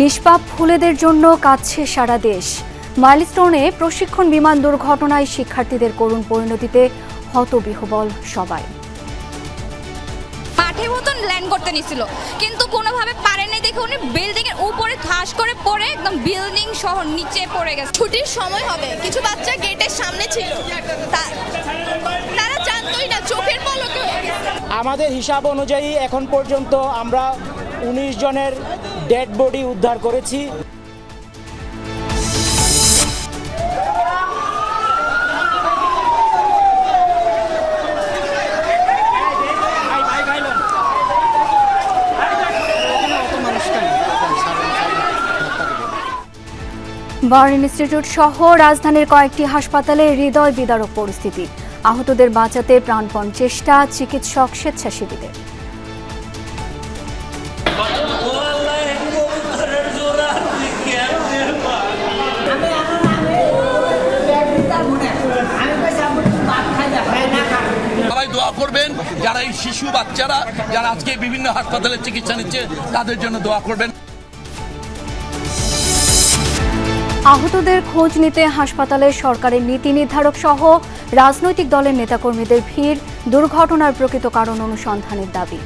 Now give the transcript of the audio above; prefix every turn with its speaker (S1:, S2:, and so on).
S1: নিষ্পাপ ফুলেদের জন্য কাঁদছে সারা দেশ। মাইলস্টোনে প্রশিক্ষণ বিমান দুর্ঘটনায় শিক্ষার্থীদের করুণ পরিণতিতে হতবিহবল সবাই।
S2: মাঠের মতন ল্যান্ড করতে নিছিল কিন্তু কোনোভাবে পারেনি দেখে উনি বিল্ডিং এর উপরে ঠাস করে পড়ে একদম বিল্ডিং সহ নিচে পড়ে গেছে।
S3: ছুটির সময় হবে কিছু বাচ্চা গেটের সামনে ছিল। তারা জানতোই না চোখের পলকে
S4: আমাদের হিসাব অনুযায়ী এখন পর্যন্ত আমরা উনিশ জনের ডেড বডি উদ্ধার করেছি।
S1: বার্ন ইনস্টিটিউট সহ রাজধানীর কয়েকটি হাসপাতালে হৃদয় বিদারক পরিস্থিতি। আহতদের বাঁচাতে প্রাণপণ চেষ্টা চিকিৎসক স্বেচ্ছাসেবীদের।
S5: যারা এই শিশু বাচ্চারা, যারা আজকে বিভিন্ন হাসপাতালে চিকিৎসা নিচ্ছে, তাদের জন্য দোয়া করবেন।
S1: আহতদের খোঁজ নিতে হাসপাতালে সরকারের নীতি নির্ধারক সহ রাজনৈতিক দলের নেতাকর্মীদের ভিড়, দুর্ঘটনার প্রকৃত কারণ অনুসন্ধানের দাবি।